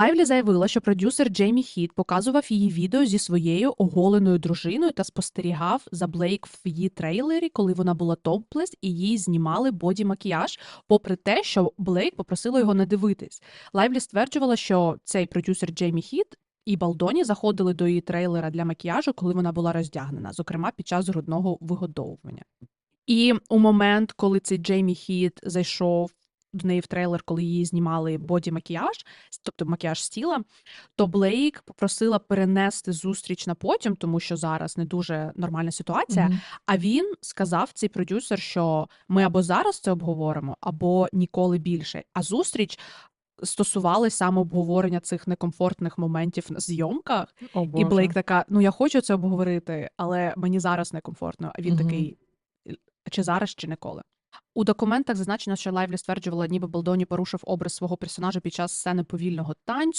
Лайвлі заявила, що продюсер Джеймі Хіт показував її відео зі своєю оголеною дружиною та спостерігав за Блейк в її трейлері, коли вона була топлес, і їй знімали боді-макіяж, попри те, що Блейк попросила його не дивитись. Лайвлі стверджувала, що цей продюсер Джеймі Хіт і Балдоні заходили до її трейлера для макіяжу, коли вона була роздягнена, зокрема під час грудного вигодовування. І у момент, коли цей Джеймі Хіт зайшов до неї в трейлер, коли її знімали боді-макіяж, тобто макіяж з тіла, то Блейк попросила перенести зустріч на потім, тому що зараз не дуже нормальна ситуація. Мгм. А він сказав цей продюсер, що ми або зараз це обговоримо, або ніколи більше. А зустріч стосувалась саме обговорення цих некомфортних моментів на зйомках. О, І Блейк така: ну я хочу це обговорити, але мені зараз некомфортно. А він Мгм. такий: чи зараз, чи ніколи. У документах зазначено, що Лайвлі стверджувала, ніби Балдоні порушив образ свого персонажа під час сцени повільного танцю.